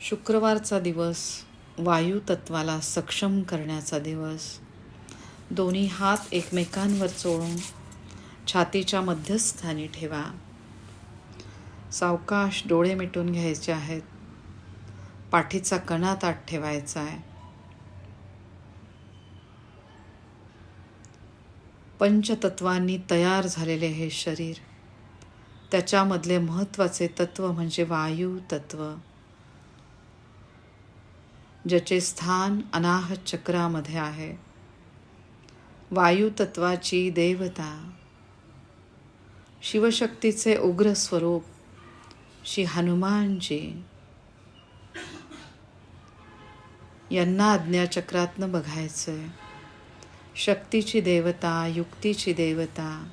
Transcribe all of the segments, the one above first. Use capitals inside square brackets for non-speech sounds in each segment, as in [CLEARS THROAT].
शुक्रवारचा दिवस वायू तत्वाला सक्षम करण्याचा दिवस. दोन्ही हात एकमेकांवर चोळून छातीच्या मध्यस्थानी ठेवा. सावकाश डोळे मिटून घ्यायचे आहेत. पाठीचा कणा ताट ठेवायचा आहे. पंचतत्वांनी तयार झालेले हे शरीर त्याच्यामधले महत्त्वाचे तत्व म्हणजे वायू तत्व ज्याचे स्थान अनाहत चक्रामध्ये आहे. वायुतत्वाची देवता शिवशक्तीचे उग्र स्वरूप श्री हनुमानजी. यांना आज्ञाचक्रातनं आहे शक्तीची देवता युक्तीची देवता.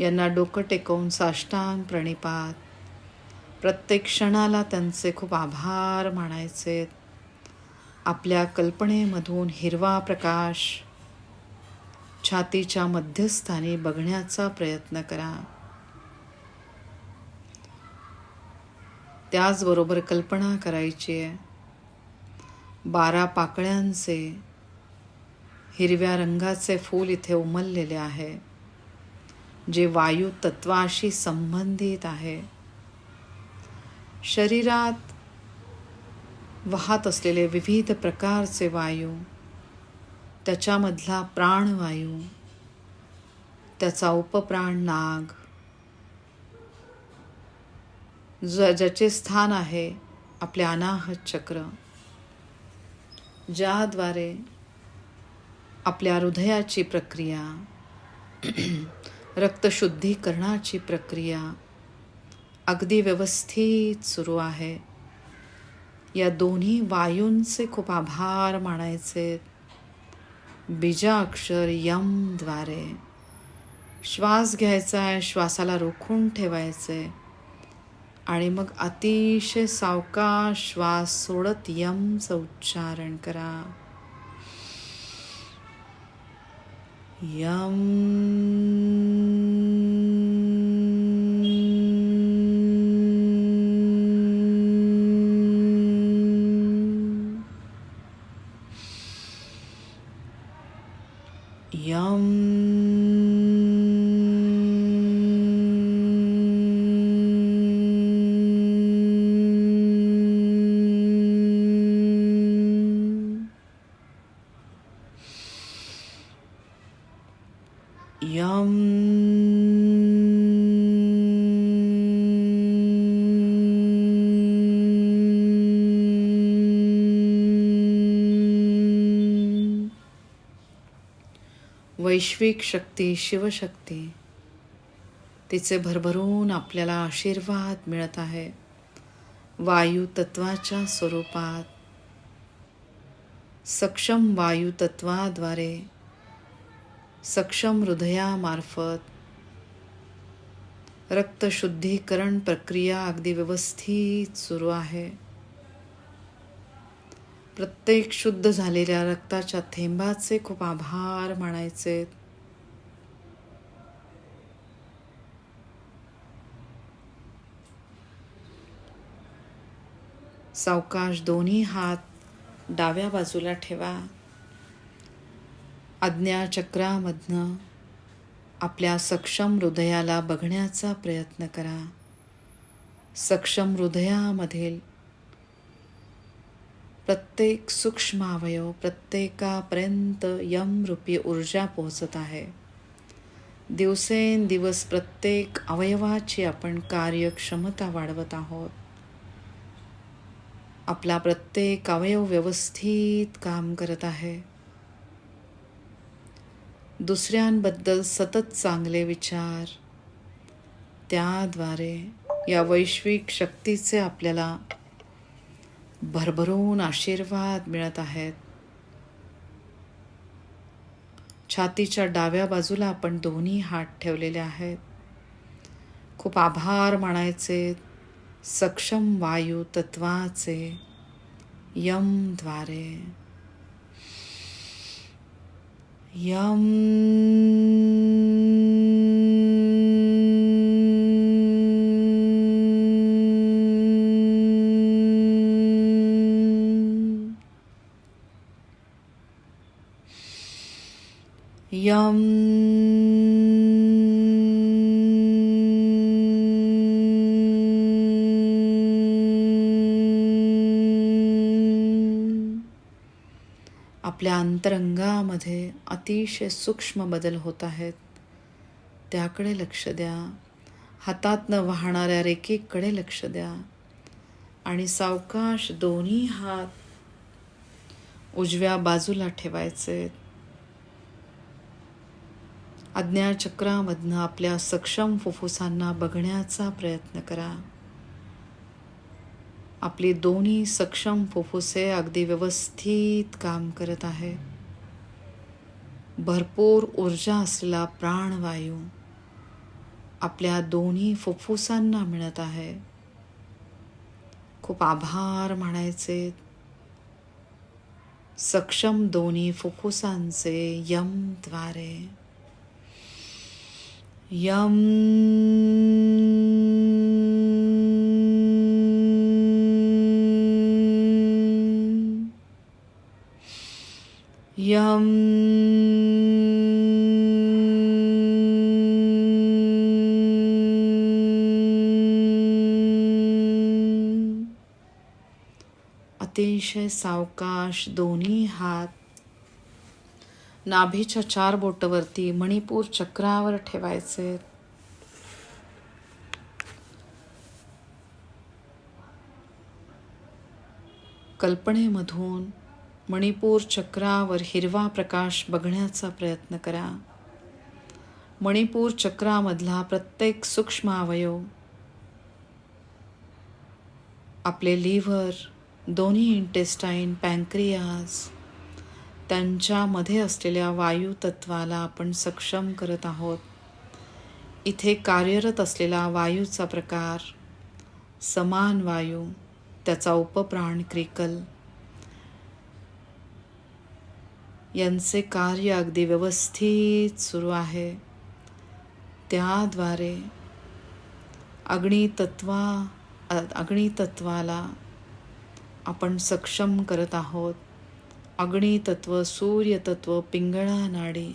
यांना डोकं टेकवून साष्टांग प्रणिपात प्रत्येक क्षणाला त्यांचे खूप आभार मानायचे. आपल्या कल्पनेमधून हिरवा प्रकाश छातीच्या मध्यस्थानी बघण्याचा प्रयत्न करा. त्याचबरोबर कल्पना करायची आहे. बारा पाकळ्यांचे हिरव्या रंगाचे फूल इथे उमललेले आहे जे वायू तत्वाशी संबंधित आहे. शरीरात वाहत असलेले विविध प्रकारचे वायू त्याच्यामधला प्राणवायू त्याचा उपप्राण नाग ज ज्याचे स्थान आहे आपले अनाहत चक्र ज्याद्वारे आपल्या हृदयाची प्रक्रिया [CLEARS THROAT] रक्तशुद्धीकरणाची प्रक्रिया अगदी व्यवस्थित सुरू आहे. या दोन्ही वायूंचे खूप आभार मानायचे. बीजा अक्षर यमद्वारे. श्वास घ्यायचा आहे श्वासाला रोखून ठेवायचे. आणि मग अतिशय सावका श्वास सोडत यमचं उच्चारण करा. यम यम वैश्विक शक्ती शिवशक्ती तिचे भरभरून आपल्याला आशीर्वाद मिळत आहे. वायू तत्वाच्या स्वरूपात सक्षम वायू तत्वाद्वारे सक्षम हृदयामार्फत रक्तशुद्धीकरण प्रक्रिया अगदी व्यवस्थित सुरू आहे. प्रत्येक शुद्ध झालेल्या रक्ताच्या थेंबाचे खूप आभार मानायचे. सावकाश दोन्ही हात डाव्या बाजूला ठेवा. आज्ञाचक्रामधनं आपल्या सक्षम हृदयाला बघण्याचा प्रयत्न करा. सक्षम हृदयामधील प्रत्येक सूक्ष्म अवयव प्रत्येकापर्यंत यमरूपी ऊर्जा पोहोचत आहे. दिवसेंदिवस प्रत्येक अवयवाची आपण कार्यक्षमता वाढवत आहोत. आपला प्रत्येक अवयव व्यवस्थित काम करत आहे. दुसऱ्यांबद्दल सतत चांगले विचार. त्याद्वारे या वैश्विक शक्तीचे आपल्याला भरभरून आशीर्वाद मिळत आहेत. छातीच्या डाव्या बाजूला आपण दोन्ही हात ठेवलेले आहेत. खूप आभार मानायचे सक्षम वायू तत्वाचे यमद्वारे Yum. Yum. अंतरंगामध्ये अतिशय सूक्ष्म बदल होत आहेत. त्याकडे लक्ष द्या. हातातनं वाहणाऱ्या रेकेकडे लक्ष द्या. आणि सावकाश दोन्ही हात उजव्या बाजूला ठेवायचे. आज्ञाचक्रामधनं आपल्या सक्षम फुफ्फुसांना बघण्याचा प्रयत्न करा. आपली दोन्ही सक्षम फुफ्फुसे अगदी व्यवस्थित काम करत आहे भरपूर ऊर्जा असलेला प्राणवायू आपल्या दोन्ही फुफ्फुसांना मिळत आहे. खूप आभार म्हणायचे सक्षम दोन्ही फुफ्फुसांचे यमद्वारे यम यम अतिशय सावकाश दोन्ही हात. नाभीच्या चार बोटवरती मणिपूर चक्रावर ठेवायचे. कल्पनेमधून मणिपूर चक्रावर हिरवा प्रकाश बघण्याचा प्रयत्न करा. मणिपूर चक्रामधला प्रत्येक सूक्ष्म अवयव आपले लिव्हर दोन्ही इंटेस्टाईन पँक्रियाज त्यांच्यामध्ये असलेल्या वायू तत्वाला आपण सक्षम करत आहोत. इथे कार्यरत असलेला वायूचा प्रकार समान वायू त्याचा उपप्राण क्रिकल. यांचे कार्य अगदी व्यवस्थित सुरू आहे. त्याद्वारे अग्नितत्वा अग्नितत्वाला आपण सक्षम करत आहोत. अग्नितत्व सूर्यतत्व पिंगळा नाडी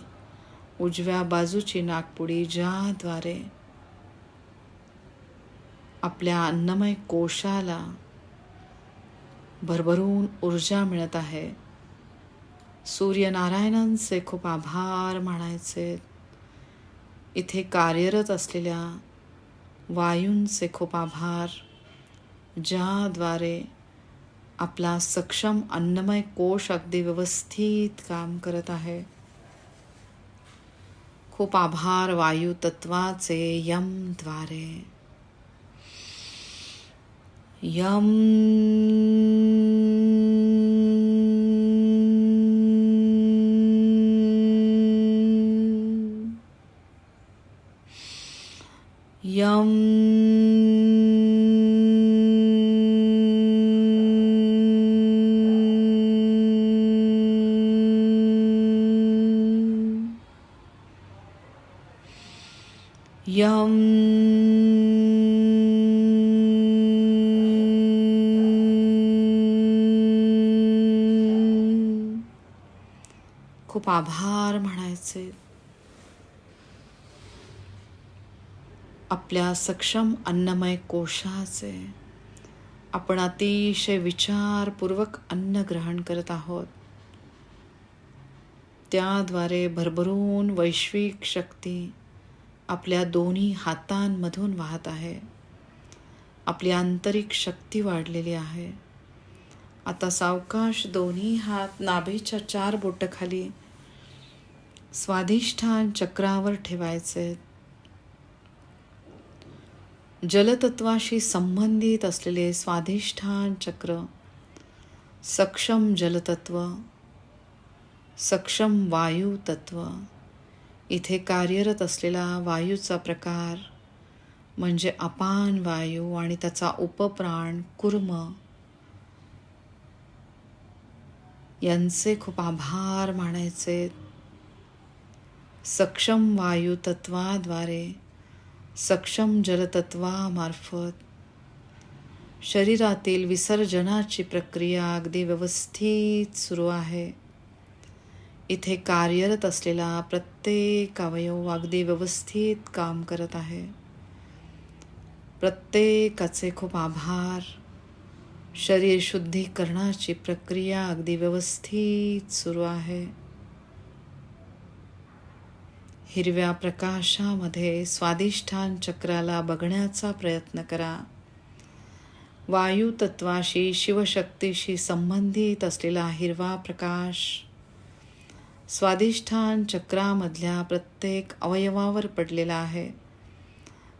उजव्या बाजूची नागपुडी ज्याद्वारे आपल्या अन्नमय कोशाला भरभरून ऊर्जा मिळत आहे. सूर्यनारायणांचे खूप आभार मानायचे. इथे कार्यरत असलेल्या वायूंचे खूप आभार ज्याद्वारे आपला सक्षम अन्नमय कोश अगदी व्यवस्थित काम करत आहे. खूप आभार वायू तत्वाचे यमद्वारे यम यम यम खूप आभार म्हणायचे. आपल्या सक्षम अन्नमय कोशाचे आपण अतिशय विचारपूर्वक अन्न ग्रहण करत आहोत. त्याद्वारे भरभरून वैश्विक शक्ती आपल्या दोन्ही हातांमधून वाहत आहे. आपली आंतरिक शक्ती वाढलेली आहे. आता सावकाश दोन्ही हात नाभेच्या चार बोटखाली स्वाधिष्ठान चक्रावर ठेवायचे. जलतत्वाशी संबंधित असलेले स्वाधिष्ठान चक्र सक्षम जलतत्व सक्षम वायू तत्व इथे कार्यरत असलेला वायूचा प्रकार म्हणजे अपान वायू आणि त्याचा उपप्राण कुर्म. यांचे खूप आभार मानायचे. सक्षम वायू तत्वाद्वारे सक्षम जलतत्वामार्फत शरीरातील विसर्जनाची प्रक्रिया अगदी व्यवस्थित सुरू आहे. इथे कार्यरत असलेला प्रत्येक अवयव अगदी व्यवस्थित काम करत आहे. प्रत्येकाचे खूप आभार. शरीर शुद्धीकरणाची प्रक्रिया अगदी व्यवस्थित सुरू आहे. हिरव्या प्रकाशामध्ये स्वादिष्ठान चक्राला बघण्याचा प्रयत्न करा. वायुतत्वाशी शिवशक्तीशी संबंधित असलेला हिरवा प्रकाश स्वादिष्ठान चक्रामधल्या प्रत्येक अवयवावर पडलेला आहे.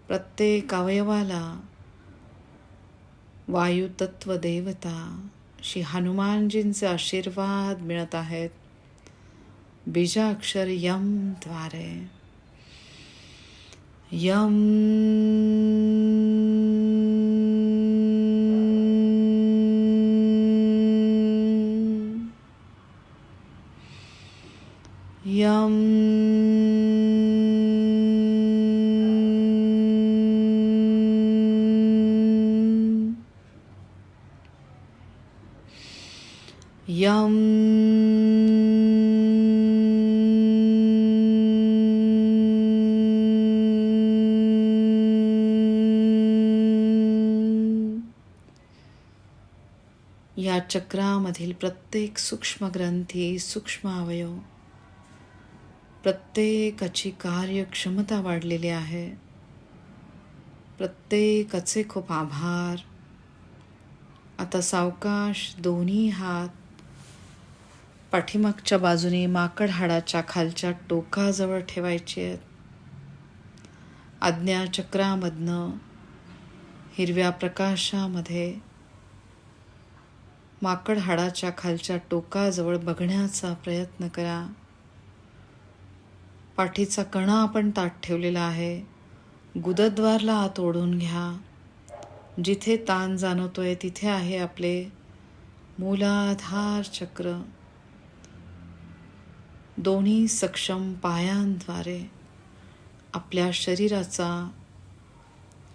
प्रत्येक अवयवाला वायुतत्व देवता श्री हनुमानजींचे आशीर्वाद मिळत आहेत. बीजाक्षर यमद्वारे. यम यम यम या चक्रामधील प्रत्येक सूक्ष्म ग्रंथी सूक्ष्म अवयव प्रत्येकाची कार्यक्षमता वाढलेली आहे. प्रत्येकाचे खूप आभार. आता सावकाश दोन्ही हात पाठीमागच्या बाजूने माकड हाडाच्या खालच्या टोकाजवळ ठेवायचे आहेत. आज्ञाचक्रामधनं हिरव्या प्रकाशामध्ये माकड हाडाच्या खालच्या टोकाजवळ बघण्याचा प्रयत्न करा. पाठीचा कणा आपण ताट ठेवलेला आहे. गुदद्वारला आत ओढून घ्या. जिथे ताण जाणवतोय तिथे आहे आपले मूलाधार चक्र. दोन्ही सक्षम पायांद्वारे आपल्या शरीराचा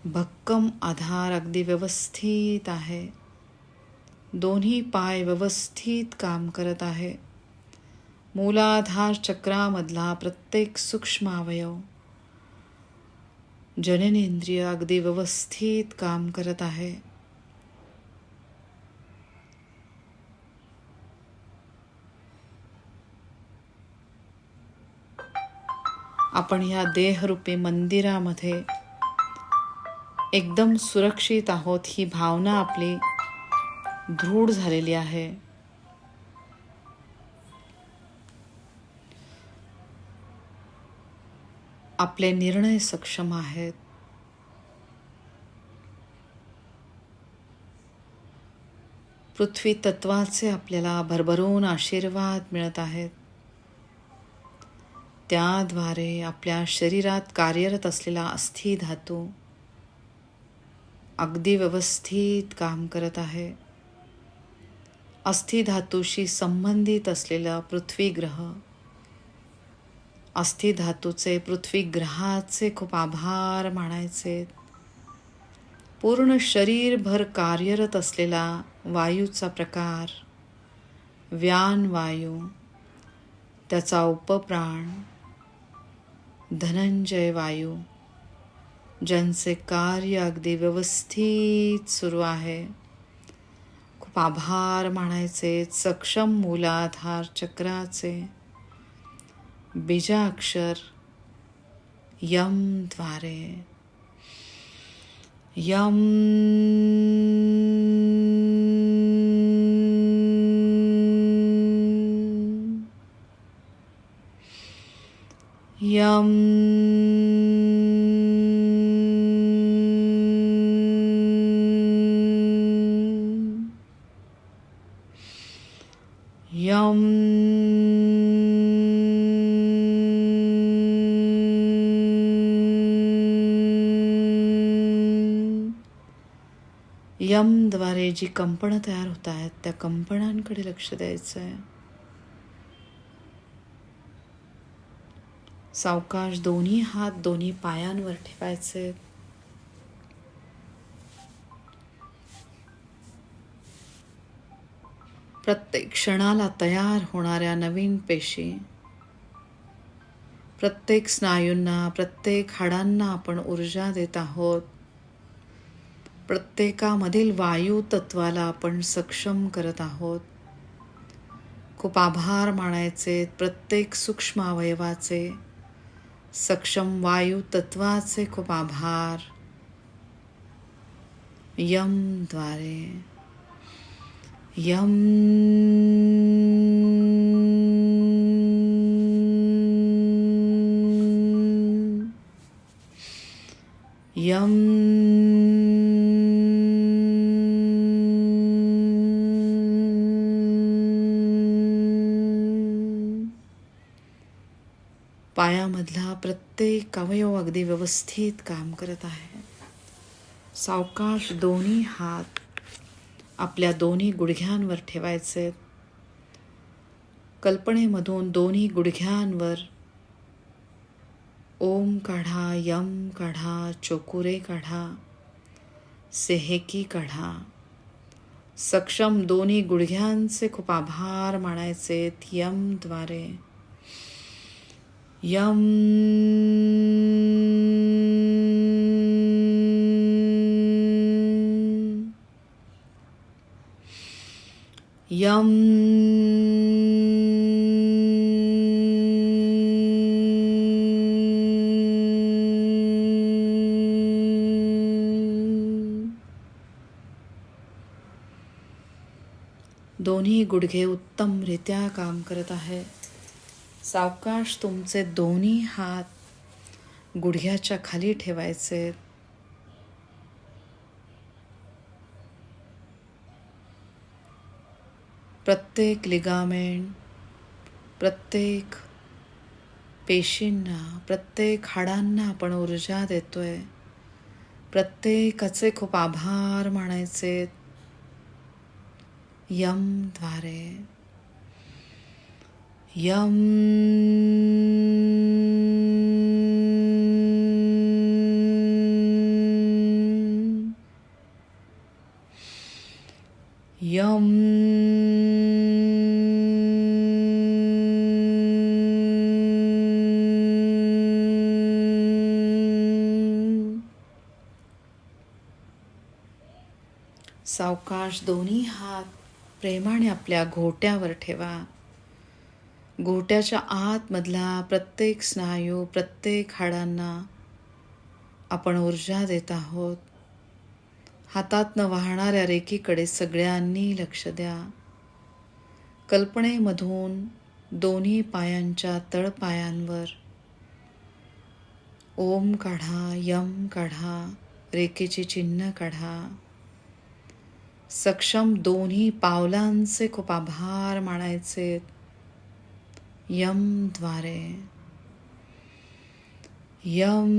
भक्कम आधार अगदी व्यवस्थित आहे. दोन्ही पाय व्यवस्थित काम करत आहे. मूलाधार चक्रामधला प्रत्येक सूक्ष्म अवयव जननेंद्रिय अगदी व्यवस्थित काम करत आहे. आपण या देहरूपी मंदिरामध्ये एकदम सुरक्षित आहोत ही भावना आपली दृढ झालेली आहे. आपले निर्णय सक्षम आहेत. पृथ्वी तत्वाचे आपल्याला भरभरून आशीर्वाद मिळत आहेत. त्याद्वारे आपल्या शरीरात कार्यरत असलेला अस्थि धातू अगदी व्यवस्थित काम करत आहे. अस्थि धातूशी संबंधित असलेला पृथ्वी ग्रह अस्थिधातूचे पृथ्वीग्रहाचे पृथ्वी ग्रहाचे खूप आभार मानायचे. पूर्ण शरीरभर कार्यरत असलेला वायूचा प्रकार व्यान वायू त्याचा उपप्राण धनंजय वायू ज्यांचे कार्य अगदी व्यवस्थित सुरू आहे खूप आभार मानायचे. सक्षम मूलाधार चक्राचे बीजाक्षर यमद्वारे। यम यम यम जी कंपनं तयार होत आहेत त्या कंपनांकडे लक्ष द्यायचं आहे सावकाश दोन्ही हात दोन्ही पायांवर ठेवायचे. प्रत्येक क्षणाला तयार होणाऱ्या नवीन पेशी प्रत्येक स्नायूंना प्रत्येक हाडांना आपण ऊर्जा देत आहोत. प्रत्येकामधील वायू तत्वाला आपण सक्षम करत आहोत. खूप आभार मानायचे प्रत्येक सूक्ष्म अवयवाचे. सक्षम वायू तत्वाचे खूप आभार. यमद्वारे यम. यम. पायामधला प्रत्येक अवयव अगदी व्यवस्थित काम करत आहे. सावकाश दोन्ही हात आपल्या दोन्ही गुडघ्यांवर ठेवायचे. कल्पनेमधून दोन्ही गुडघ्यांवर ओम काढा यम काढा चोकुरे काढा सेहेकी काढा. सक्षम दोन्ही गुडघ्यांचे खूप आभार मानायचे यमद्वारे यम यम दोन्ही गुडघे उत्तमरित्या काम करत आहे सावकाश तुमचे दोन्ही हात गुडघ्याच्या खाली ठेवायचे. प्रत्येक लिगामेंट प्रत्येक पेशींना प्रत्येक हाडांना आपण ऊर्जा देतोय. प्रत्येकाचे खूप आभार मानायचे. यमद्वारे यम यम सावकाश दोन्ही हात प्रेमाने आपल्या घोट्यावर ठेवा. घोट्याच्या आतमधला प्रत्येक स्नायू प्रत्येक हाडांना आपण ऊर्जा देत आहोत. हातातनं वाहणाऱ्या रेखीकडे सगळ्यांनी लक्ष द्या. कल्पनेमधून दोन्ही पायांच्या तळपायांवर ओम काढा यम काढा रेखेची चिन्ह काढा. सक्षम दोन्ही पावलांचे खूप आभार मानायचे. यमद्वारे यम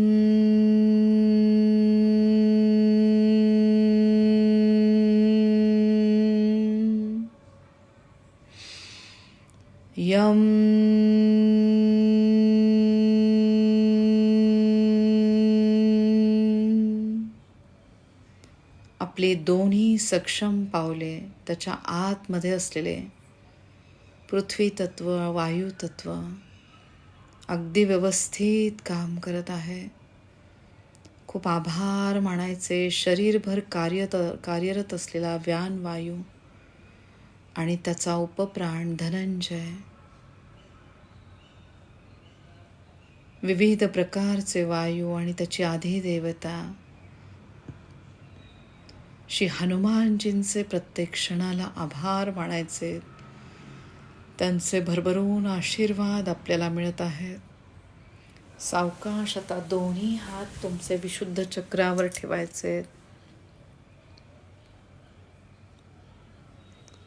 यम आपले दोन्ही सक्षम पावले त्याच्या आतमध्ये असलेले पृथ्वी तत्व अगदी व्यवस्थित काम करत आहे. खूप आभार मानायचे. शरीरभर कार्यत कार्यरत असलेला व्यान वायू आणि त्याचा उपप्राण धनंजय. विविध प्रकारचे वायू आणि त्याची आधी देवता. श्री हनुमानजींचे प्रत्येक क्षणाला आभार मानायचे. त्यांचे भरभरून आशीर्वाद आपल्याला मिळत आहेत. सावकाश आता दोन्ही हात तुमचे विशुद्ध चक्रावर ठेवायचे.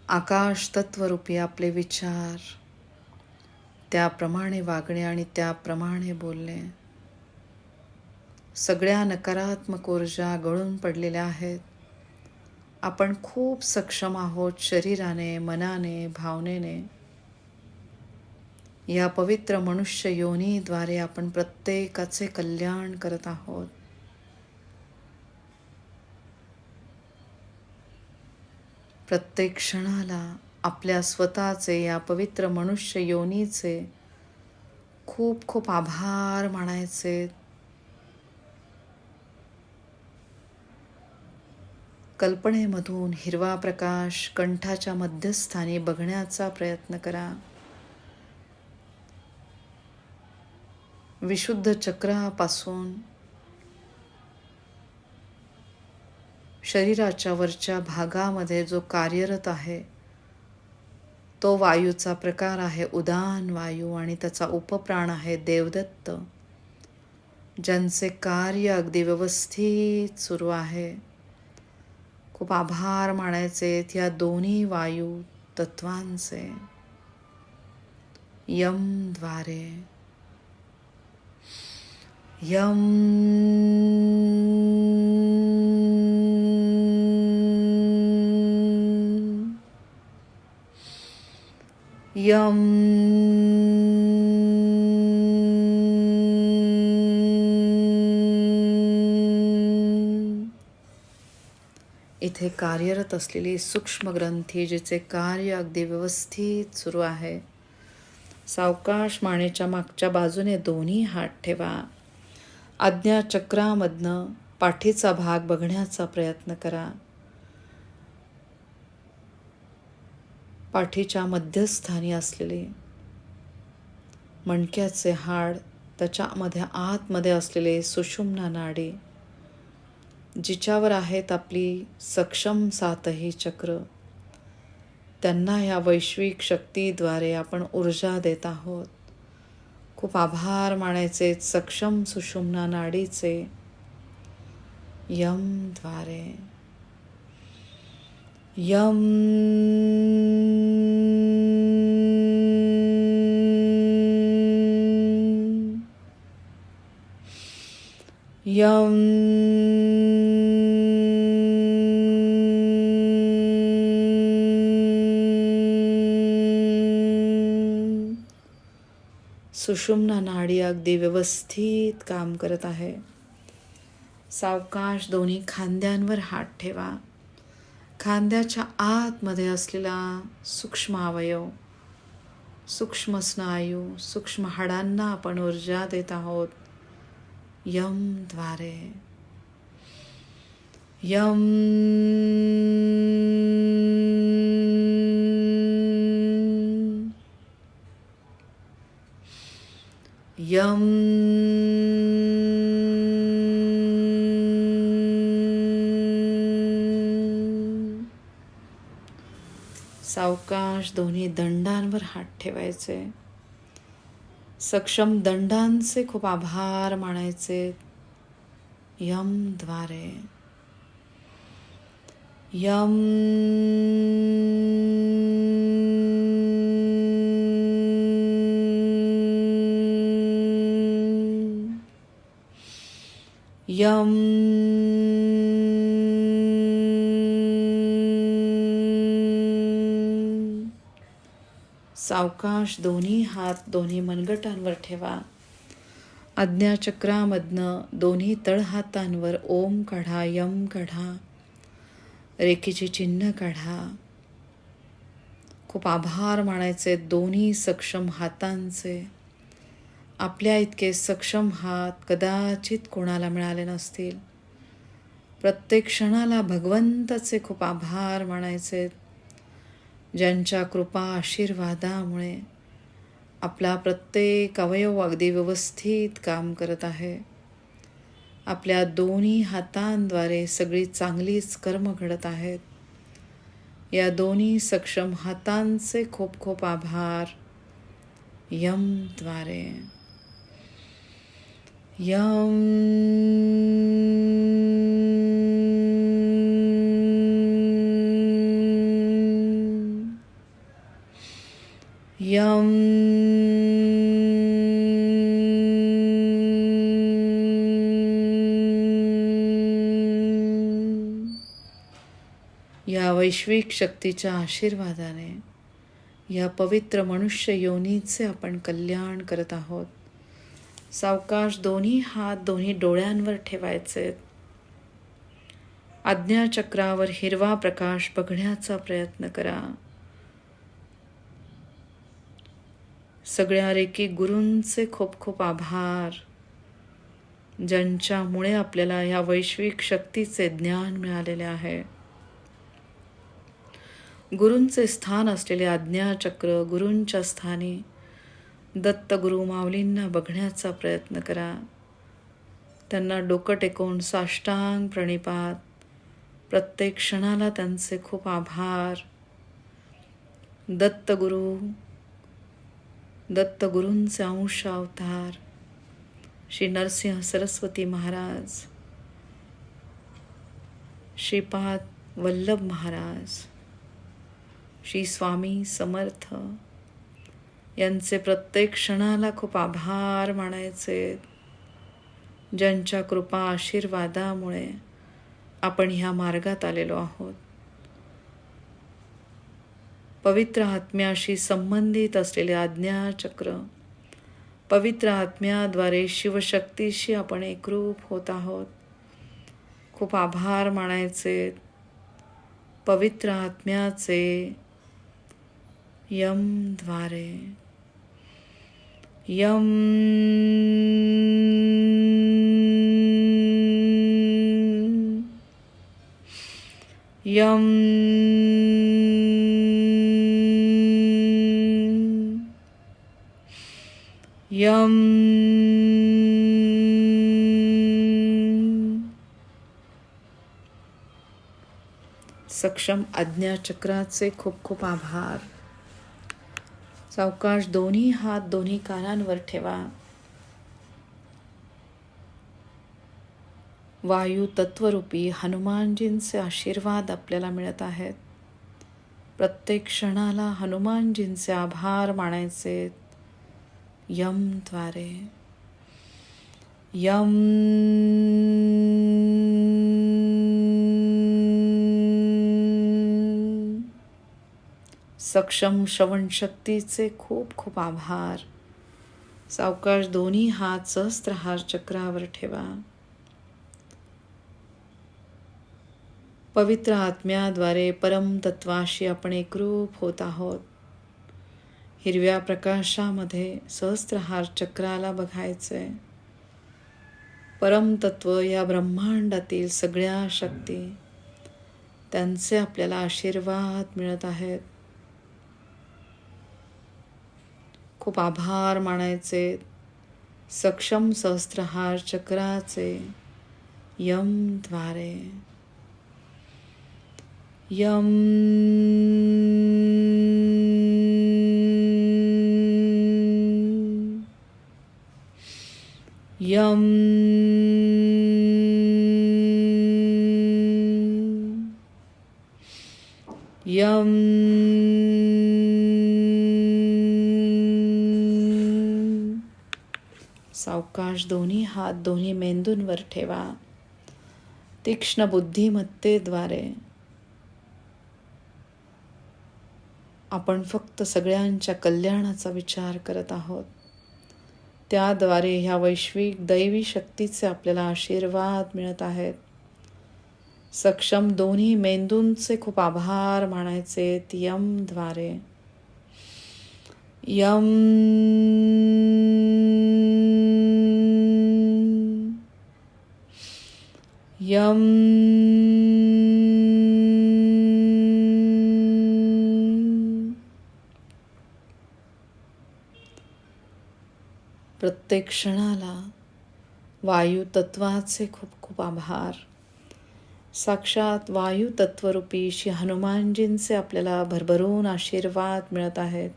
आकाश तत्वरूपी आपले विचार त्याप्रमाणे वागणे आणि त्याप्रमाणे बोलणे. सगळ्या नकारात्मक ऊर्जा गळून पडलेल्या आहेत. आपण खूप सक्षम आहोत शरीराने मनाने भावनेने. या पवित्र मनुष्य योनीद्वारे आपण प्रत्येकाचे कल्याण करत आहोत. प्रत्येक क्षणाला आपल्या स्वतःचे या पवित्र मनुष्य योनीचे खूप खूप आभार मानायचे. कल्पनेमधून हिरवा प्रकाश कंठाच्या मध्यस्थानी बघण्याचा प्रयत्न करा. विशुद्ध चक्रापासून शरीराच्या वरच्या भागामध्ये जो कार्यरत आहे तो वायूचा प्रकार आहे उदान वायू आणि त्याचा उपप्राण आहे देवदत्त ज्यांचे कार्य अगदी व्यवस्थित सुरू आहे. खूप आभार मानायचे या दोन्ही वायू तत्वांचे. यमद्वारे यम यम इथे कार्यरत असलेली सूक्ष्म ग्रंथी जिचे कार्य अगदी व्यवस्थित सुरू आहे. सावकाश मानेच्या मागच्या बाजूने दोन्ही हात ठेवा. आज्ञा चक्रामधनं पाठीचा भाग बघण्याचा प्रयत्न करा. पाठीच्या मध्यस्थानी असलेले मणक्याचे हाड त्याच्यामध्ये आतमध्ये असलेले सुषुम्ना नाडी जिच्यावर आहेत आपली सक्षम सातही चक्र त्यांना ह्या वैश्विक शक्तीद्वारे आपण ऊर्जा देत आहोत. खूप आभार मानायचे सक्षम सुषुम्ना नाडीचे. यमद्वारे यम यम सुषुम्ना नाडी अगदी व्यवस्थित काम करत आहे. सावकाश दोन्ही खांद्यांवर हात ठेवा. खांद्याच्या आतमध्ये असलेला सूक्ष्म अवयव सूक्ष्म स्नायू सूक्ष्म हाडांना आपण ऊर्जा देत आहोत. यमद्वारे यम यम सावकाश दोन्ही दंडांवर हात ठेवायचे. सक्षम दंडांचे खूप आभार मानायचे. यमद्वारे यम यम। सावकाश दोन्ही हात दोन्ही मनगटांवर ठेवा. आज्ञाचक्रामधनं दोन्ही तळहातांवर ओम काढा यम काढा. रेखेचे चिन्ह काढा. खूप आभार मानायचे दोन्ही सक्षम हातांचे. आपल्या इतके सक्षम हात कदाचित कोणाला मिळाले नसतील. प्रत्येक क्षणाला भगवंताचे खूप आभार मानायचे. ज्यांच्या कृपा आशीर्वादामुळे आपला प्रत्येक अवयव अगदी व्यवस्थित काम करत आहे. आपल्या दोन्ही हातांद्वारे सगळी चांगलीच कर्म घडत आहेत. या दोन्ही सक्षम हातांचे खूप खूप आभार. यमद्वारे यम यम या वैश्विक शक्तीच्या आशीर्वादाने या पवित्र मनुष्य योनीचे आपण कल्याण करत आहोत. सावकाश दोन्ही हात दोन्ही डोळ्यांवर ठेवायचे. आज्ञाचक्रावर हिरवा प्रकाश बघण्याचा प्रयत्न करा. सगळ्या रेकी गुरूंचे खूप खूप आभार. ज्यांच्यामुळे आपल्याला ह्या वैश्विक शक्तीचे ज्ञान मिळालेले आहे. गुरूंचे स्थान असलेले आज्ञाचक्र गुरूंच्या स्थानी दत्त गुरु माऊलींना बघण्याचा प्रयत्न करा. त्यांना डोकं टेकवून साष्टांग प्रणिपात. प्रत्येक क्षणाला त्यांचे खूप आभार. दत्तगुरु दत्तगुरूंचे अंश अवतार. श्री नरसिंह सरस्वती महाराज. श्रीपाद वल्लभ महाराज. श्री स्वामी समर्थ. यांचे प्रत्येक क्षणाला खूप आभार मानायचे. ज्यांच्या कृपा आशीर्वादामुळे आपण ह्या मार्गात आलेलो आहोत. पवित्र आत्म्याशी संबंधित असलेले आज्ञाचक्र पवित्र आत्म्याद्वारे शिवशक्तीशी आपण एकरूप होत आहोत. खूप आभार मानायचे. पवित्र आत्म्याचे यमद्वारे यम यम यम सक्षम आज्ञाचक्राचे खूप खूप आभार. सावकाश दोन्ही हात दोन्ही कानांवर ठेवा. वायू तत्वरूपी हनुमानजींचे आशीर्वाद आपल्याला मिळत आहेत. प्रत्येक क्षणाला हनुमानजींचे आभार मानायचे. यमद्वारे यम सक्षम श्रवणशक्तीचे खूप खूप आभार. सावकाश दोन्ही हात सहस्त्रहार चक्रावर ठेवा. पवित्र आत्म्याद्वारे परमतत्वाशी आपण एकरूप होत आहोत. हिरव्या प्रकाशामध्ये सहस्त्रहार चक्राला बघायचंय परमतत्व या ब्रह्मांडातील सगळ्या शक्ती त्यांचे आपल्याला आशीर्वाद मिळत आहेत. खूप आभार मानायचे. सक्षम सहस्त्रहार चक्राचे. यमद्वारे यम यम यम सावकाश दोन्ही हात दोन्ही मेंदूंवर ठेवा. तीक्ष्ण बुद्धिमत्तेद्वारे. आपण फक्त सगळ्यांच्या कल्याणाचा विचार करत आहोत. त्याद्वारे ह्या वैश्विक दैवी शक्तीचे आपल्याला आशीर्वाद मिळत आहेत. सक्षम दोन्ही मेंदूंचे खूप आभार मानायचे यमद्वारे यम यम प्रत्येक क्षणाला वायू तत्वाचे खूप खूप आभार. साक्षात वायू तत्वरूपी श्री हनुमानजींचे आपल्याला भरभरून आशीर्वाद मिळत आहेत.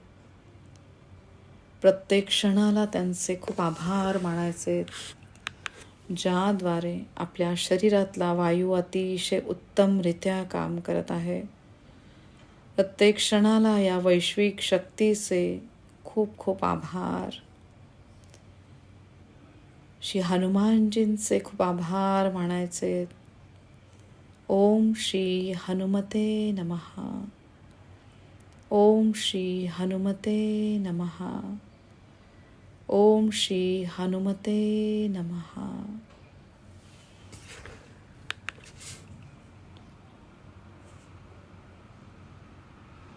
प्रत्येक क्षणाला त्यांचे खूप आभार मानायचे ज्याद्वारे आपल्या शरीरातला वायू अतिशय उत्तमरित्या काम करत आहे. प्रत्येक क्षणाला या वैश्विक शक्तीचे खूप खूप आभार. श्री हनुमानजींचे खूप आभार मानायचे. ओम श्री हनुमते नमहा ओम श्री हनुमते नमहा ओम श्री हनुमते नमहा